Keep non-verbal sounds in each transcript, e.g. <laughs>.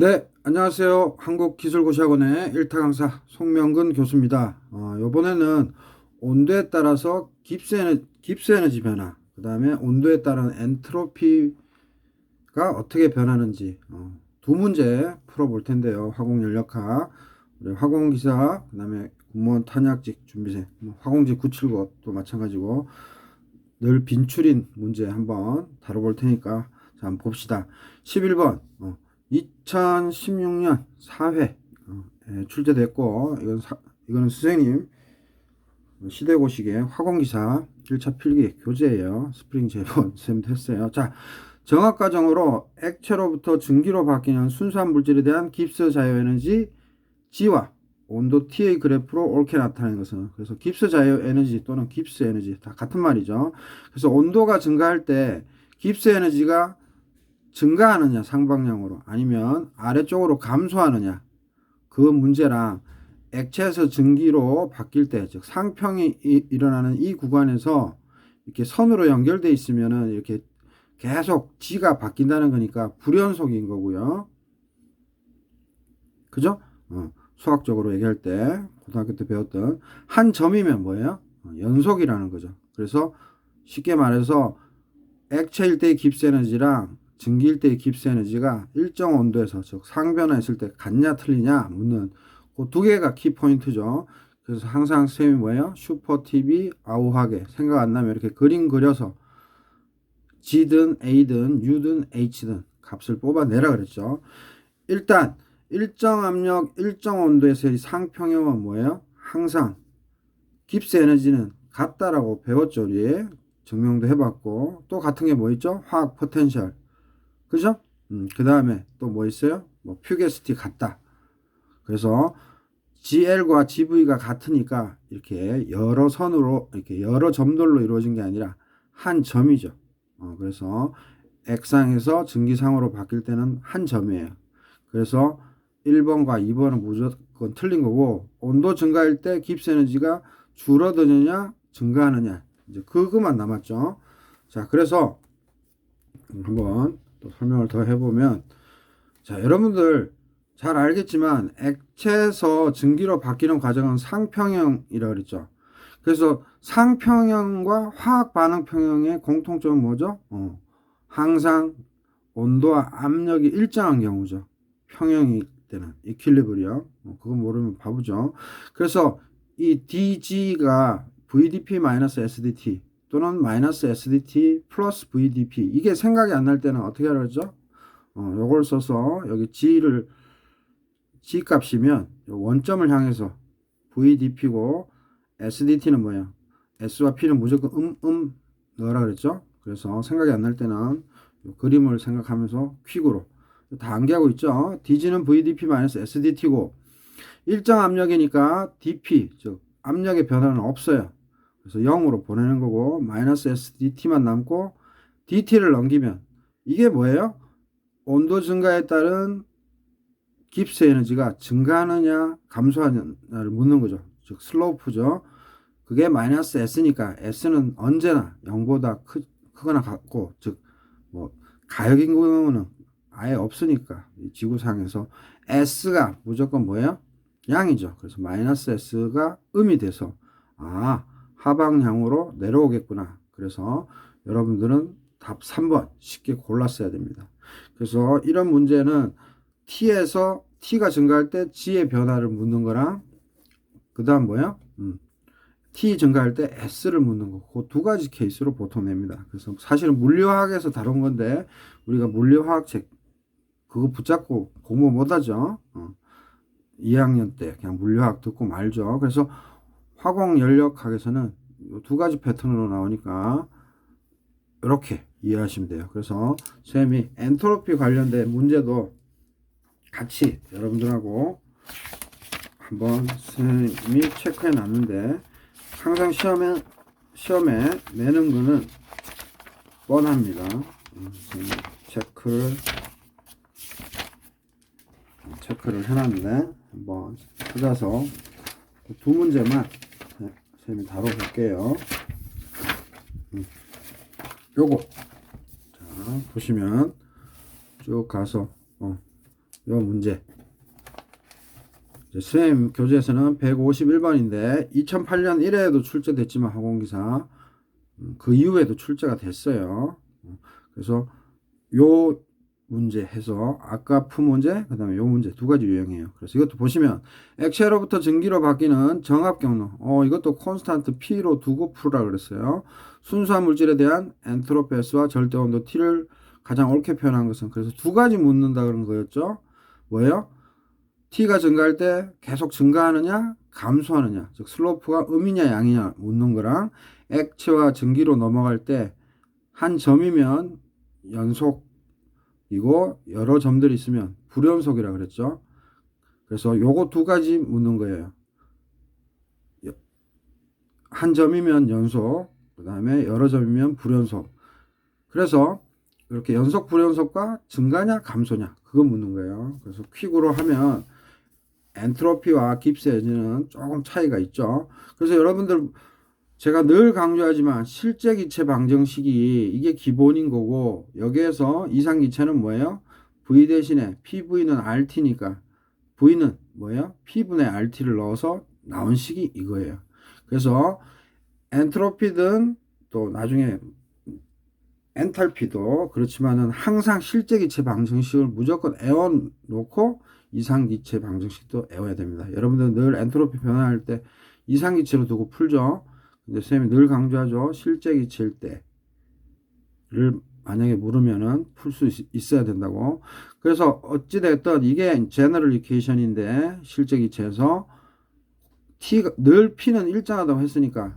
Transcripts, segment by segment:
네, 안녕하세요. 한국기술고시학원의 일타 강사 송명근 교수입니다. 어, 이번에는 온도에 따라서 깁스 에너지, 깁스 에너지 변화, 그 다음에 온도에 따른 엔트로피가 어떻게 변하는지 어, 두 문제 풀어볼 텐데요. 화공연력학, 화공기사, 그 다음에 공무원 탄약직 준비생, 뭐 화공직 979도 마찬가지고 늘 빈출인 문제 한번 다뤄볼 테니까 자, 한번 봅시다. 11번. 어, 2016년 4회 어, 예, 출제됐고 이건 사, 이거는 선생님 시대고시계 화공기사 1차 필기 교재예요. 스프링 제본 <laughs> 쌤도 했어요. 자, 정학 과정으로 액체로부터 증기로 바뀌는 순수한 물질에 대한 깁스 자유에너지 G와 온도 T의 그래프로 옳게 나타내는 것은 그래서 깁스 자유 에너지 또는 깁스 에너지 다 같은 말이죠. 그래서 온도가 증가할 때 깁스 에너지가 증가하느냐 상방향으로 아니면 아래쪽으로 감소하느냐 그 문제랑 액체에서 증기로 바뀔 때 즉 상평이 이- 일어나는 이 구간에서 이렇게 선으로 연결돼 있으면은 이렇게 계속 G가 바뀐다는 거니까 불연속인 거고요. 그죠? 어, 수학적으로 얘기할 때 고등학교 때 배웠던 한 점이면 뭐예요? 어, 연속이라는 거죠. 그래서 쉽게 말해서 액체일 때의 깁스 에너지랑 증기일 때의 깁스 에너지가 일정 온도에서 즉 상변화 했을 때 같냐 틀리냐 묻는 그 두 개가 키 포인트죠. 그래서 항상 쌤이 뭐예요? 슈퍼 TV 아우하게 생각 안 나면 이렇게 그림 그려서 G든 A든 U든 H든 값을 뽑아내라 그랬죠. 일단 일정 압력, 일정 온도에서의 상평형은 뭐예요? 항상 깁스 에너지는 같다라고 배웠죠, 우리. 증명도 해봤고 또 같은 게 뭐 있죠? 화학 포텐셜. 그죠? 음, 그 다음에 또 뭐 있어요? 뭐 퓨게스티 같다. 그래서 GL과 GV가 같으니까 이렇게 여러 선으로 이렇게 여러 점들로 이루어진 게 아니라 한 점이죠. 어, 그래서 액상에서 증기상으로 바뀔 때는 한 점이에요. 그래서 1번과 2번은 무조건 틀린 거고 온도 증가할 때 깁스 에너지가 줄어드느냐 증가하느냐 이제 그것만 남았죠. 자, 그래서 한번 또 설명을 더 해보면 자, 여러분들 잘 알겠지만 액체에서 증기로 바뀌는 과정은 상평형이라고 그랬죠. 그래서 상평형과 화학 반응 평형의 공통점은 뭐죠? 어, 항상 온도와 압력이 일정한 경우죠. 평형일 때는 이퀄리브리엄. 어, 그거 모르면 바보죠. 그래서 이 DG가 VDP-SDT 또는 마이너스 SDT 플러스 VDP 이게 생각이 안 날 때는 어떻게 하죠? 어, 요걸 써서 여기 G를 G 값이면 요 원점을 향해서 VDP고 SDT는 뭐야? S와 P는 무조건 음, 음 넣으라 그랬죠? 그래서 생각이 안 날 때는 요 그림을 생각하면서 퀵으로 다 암기하고 있죠? DG는 VDP-SDT고 일정 압력이니까 DP 즉 압력의 변화는 없어요. 그래서 0으로 보내는 거고 마이너스 SDT만 남고 DT를 넘기면 이게 뭐예요? 온도 증가에 따른 깁스 에너지가 증가하느냐 감소하느냐를 묻는 거죠. 즉 슬로프죠. 그게 마이너스 S니까 S는 언제나 0보다 크, 크거나 같고 즉 뭐 가역인 경우는 아예 없으니까 이 지구상에서 S가 무조건 뭐예요? 양이죠. 그래서 마이너스 S가 음이 돼서 아 하방향으로 내려오겠구나. 그래서 여러분들은 답 3번 쉽게 골랐어야 됩니다. 그래서 이런 문제는 T에서 T가 증가할 때 G의 변화를 묻는 거랑 그 다음 뭐야? 음, T 증가할 때 S를 묻는 거. 그 두 가지 케이스로 보통 냅니다. 그래서 사실은 물리화학에서 다룬 건데 우리가 물리화학 책 그거 붙잡고 공부 못하죠. 어. 2학년 때 그냥 물리화학 듣고 말죠. 그래서 화공 연력학에서는 이두 가지 패턴으로 나오니까 이렇게 이해하시면 돼요. 그래서 쌤이 엔트로피 관련된 문제도 같이 여러분들하고 한번 쌤이 체크해 놨는데 항상 시험에 시험에 내는 거는 뻔합니다. 음, 체크를 체크를 해놨는데 한번 찾아서 두 문제만 네, 쌤이 다뤄볼게요. 음, 요거 자 보시면 쭉 가서 어, 요 문제. 선생님 교재에서는 151번인데 2008년 1회에도 출제됐지만 학원기사 음, 그 이후에도 출제가 됐어요. 음, 그래서 요 문제 해서 아까 푼 문제 그 다음에 요 문제 두 가지 유형이에요. 그래서 이것도 보시면 액체로부터 증기로 바뀌는 정합 경로. 어 이것도 콘스탄트 P로 두고 풀으라 그랬어요. 순수한 물질에 대한 엔트로피 S와 절대 온도 T를 가장 옳게 표현한 것은 그래서 두 가지 묻는다 그런 거였죠. 뭐예요? T가 증가할 때 계속 증가하느냐 감소하느냐 즉 슬로프가 음이냐 양이냐 묻는 거랑 액체와 증기로 넘어갈 때 한 점이면 연속 이고 여러 점들이 있으면 불연속이라 그랬죠. 그래서 요거 두 가지 묻는 거예요. 한 점이면 연속, 그 다음에 여러 점이면 불연속. 그래서 이렇게 연속 불연속과 증가냐 감소냐 그거 묻는 거예요. 그래서 퀵으로 하면 엔트로피와 깁스 에너지는 조금 차이가 있죠. 그래서 여러분들 제가 늘 강조하지만 실제 기체 방정식이 이게 기본인 거고 여기에서 이상 기체는 뭐예요? V 대신에 PV는 RT니까 V는 뭐예요? P분의 RT를 넣어서 나온 식이 이거예요. 그래서 엔트로피든 또 나중에 엔탈피도 그렇지만은 항상 실제 기체 방정식을 무조건 애워 놓고 이상 기체 방정식도 애워야 됩니다. 여러분들 늘 엔트로피 변화할 때 이상 기체로 두고 풀죠. 근데 선생님이 늘 강조하죠. 실제 기체일 때를 만약에 물으면은 풀 수 있어야 된다고. 그래서 어찌됐든 이게 제너럴 이케이션인데 실제 기체에서 T가 늘 P는 일정하다고 했으니까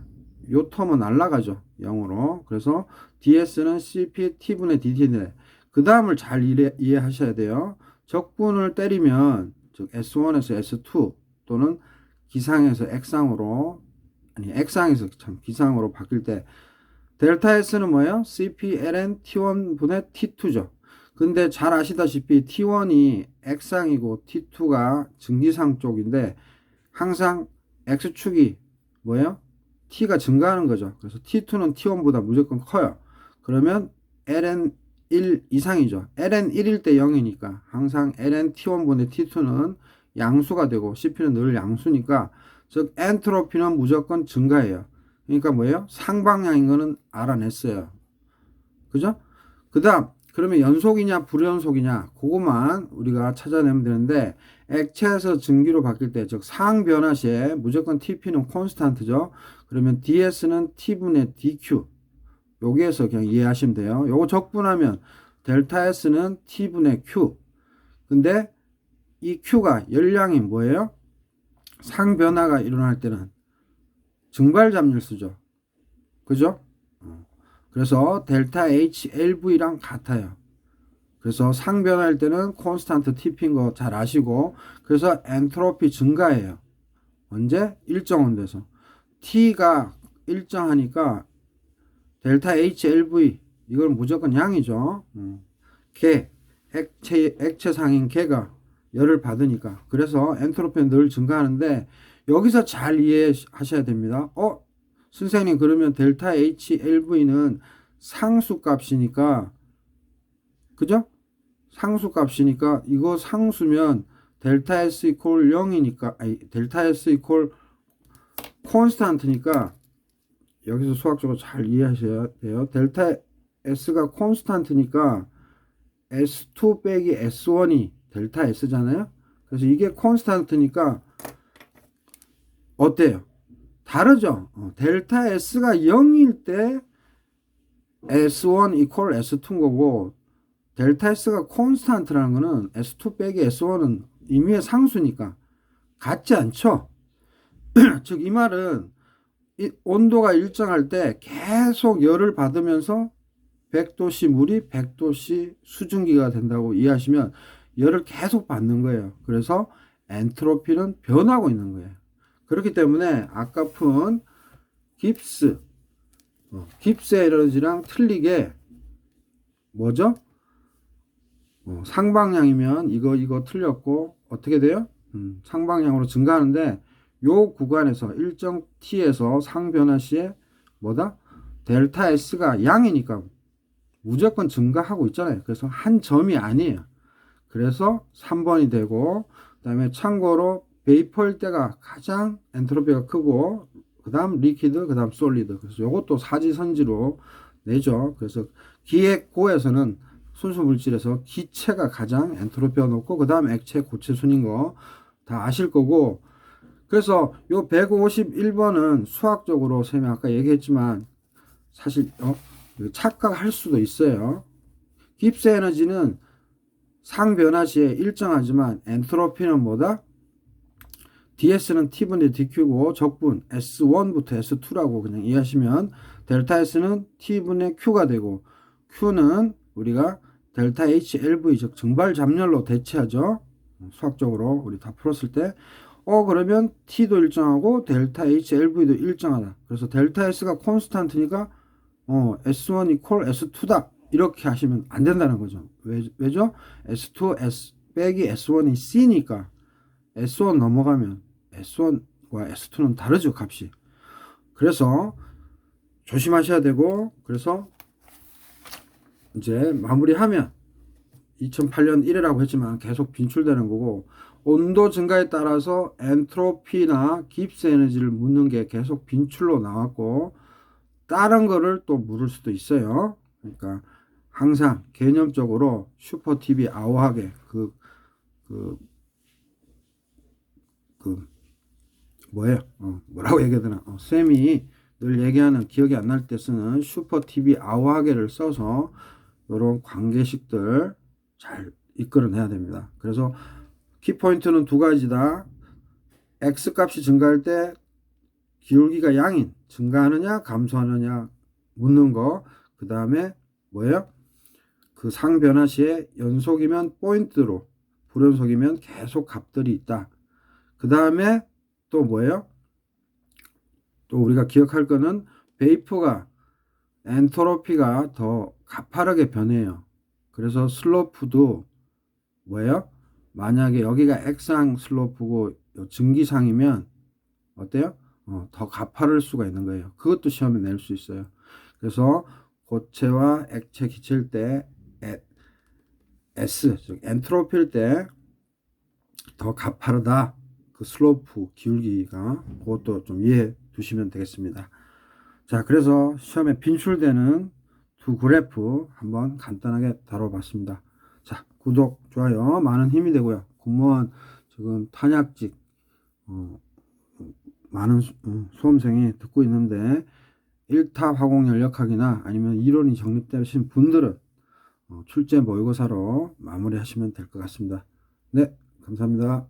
요 텀은 날라가죠. 0으로. 그래서 DS는 CP T분의 DT인데 그 다음을 잘 이해, 이해하셔야 돼요. 적분을 때리면 즉 S1에서 S2 또는 기상에서 X상으로 아니 X상에서 참 기상으로 바뀔 때 델타 S는 뭐예요? CPLN T1 분의 T2죠. 근데 잘 아시다시피 T1이 X상이고 T2가 증기상 쪽인데 항상 X축이 뭐예요? T가 증가하는 거죠. 그래서 T2는 T1보다 무조건 커요. 그러면 ln 1 이상이죠. ln 1일 때 0이니까 항상 ln t1분의 t2는 양수가 되고 cp는 늘 양수니까 즉 엔트로피는 무조건 증가해요. 그러니까 뭐예요? 상방향인 거는 알아냈어요. 그죠? 그 다음 그러면 연속이냐 불연속이냐 그것만 우리가 찾아내면 되는데 액체에서 증기로 바뀔 때 즉 상황 변화 시에 무조건 TP는 콘스탄트죠. 그러면 DS는 T분의 DQ 여기에서 그냥 이해하시면 돼요. 요거 적분하면 델타 S는 T분의 Q. 근데 이 Q가 열량이 뭐예요? 상변화가 일어날 때는 증발잡률수죠. 그죠? 어. 그래서 델타 HLV랑 같아요. 그래서 상변화할 때는 콘스탄트 TP인 거 잘 아시고 그래서 엔트로피 증가해요. 언제? 일정 온도에서. T가 일정하니까 델타 HLV 이걸 무조건 양이죠. 음. 개 액체 액체 상인 개가 열을 받으니까 그래서 엔트로피는 늘 증가하는데 여기서 잘 이해하셔야 됩니다. 어 선생님 그러면 델타 HLV는 상수값이니까 그죠? 상수값이니까 이거 상수면 델타 S 이퀄 0이니까 아니 델타 S 이퀄 콘스탄트니까 여기서 수학적으로 잘 이해하셔야 돼요. 델타 S가 콘스탄트니까 S2 빼기 S1이 델타 S잖아요. 그래서 이게 콘스탄트니까 어때요? 다르죠? 어, 델타 S가 0일 때 S1 이퀄 S2인 거고 델타 S가 콘스탄트라는 거는 S2 빼기 S1은 임의의 상수니까 같지 않죠? <clears throat> 즉 이 말은 이 온도가 일정할 때 계속 열을 받으면서 100도씨 물이 100도씨 수증기가 된다고 이해하시면 열을 계속 받는 거예요. 그래서 엔트로피는 변하고 있는 거예요. 그렇기 때문에 아까 푼 깁스, 어, 깁스 에너지랑 틀리게 뭐죠? 어, 상방향이면 이거 이거 틀렸고 어떻게 돼요? 음, 상방향으로 증가하는데 요 구간에서 일정 t에서 상변화 시에 뭐다? 델타 s가 양이니까 무조건 증가하고 있잖아요. 그래서 한 점이 아니에요. 그래서 3번이 되고 그 다음에 참고로 베이퍼일 때가 가장 엔트로피가 크고 그 다음 리퀴드 그 다음 솔리드 그래서 이것도 사지선지로 내죠. 그래서 기획고에서는 순수 물질에서 기체가 가장 엔트로피가 높고 그 다음 액체 고체 순인 거 다 아실 거고 그래서 요 151번은 수학적으로 쌤이 아까 얘기했지만 사실 어 착각할 수도 있어요. 깁스 에너지는 상변화 시에 일정하지만 엔트로피는 뭐다? ds는 t분의 dq고 적분 s1부터 s2라고 그냥 이해하시면 델타 s는 t분의 q가 되고 q는 우리가 델타 HLV 즉 증발 잡열로 대체하죠. 수학적으로 우리 다 풀었을 때 어 그러면 t도 일정하고 델타 HLV도 일정하다. 그래서 델타 S가 콘스탄트니까 어 S1 이퀄 S2다. 이렇게 하시면 안 된다는 거죠. 왜, 왜죠? S2 S 빼기 S1이 C니까 S1 넘어가면 S1과 S2는 다르죠, 값이. 그래서 조심하셔야 되고 그래서 이제 마무리하면 2008년 1회라고 했지만 계속 빈출되는 거고 온도 증가에 따라서 엔트로피나 깁스 에너지를 묻는 게 계속 빈출로 나왔고 다른 거를 또 물을 수도 있어요. 그러니까 항상 개념적으로 슈퍼 TV 아우하게 그, 그, 그, 뭐예요? 어, 뭐라고 얘기해야 되나? 어, 쌤이 늘 얘기하는 기억이 안 날 때 쓰는 슈퍼 TV 아우하게를 써서 이런 관계식들 잘 이끌어내야 됩니다. 그래서 키포인트는 두 가지다. x 값이 증가할 때 기울기가 양인 증가하느냐 감소하느냐 묻는 거. 그 다음에 뭐예요? 그 상변화 시에 연속이면 포인트로 불연속이면 계속 값들이 있다. 그 다음에 또 뭐예요? 또 우리가 기억할 거는 베이프가 엔트로피가 더 가파르게 변해요. 그래서 슬로프도 뭐예요? 만약에 여기가 X상 슬로프고 증기상이면 어때요? 어, 더 가파를 수가 있는 거예요. 그것도 시험에 낼 수 있어요. 그래서 고체와 액체 기체일 때 에, S 즉 엔트로피일 때 더 가파르다. 그 슬로프 기울기가 그것도 좀 이해해 두시면 되겠습니다. 자, 그래서 시험에 빈출되는 두 그래프 한번 간단하게 다뤄봤습니다. 자, 구독, 좋아요 많은 힘이 되고요. 공무원 지금 탄약직 어, 많은 수, 음, 수험생이 듣고 있는데 1타 화공 연력학이나 아니면 이론이 정립되신 분들은 어, 출제 모의고사로 마무리하시면 될 것 같습니다. 네, 감사합니다.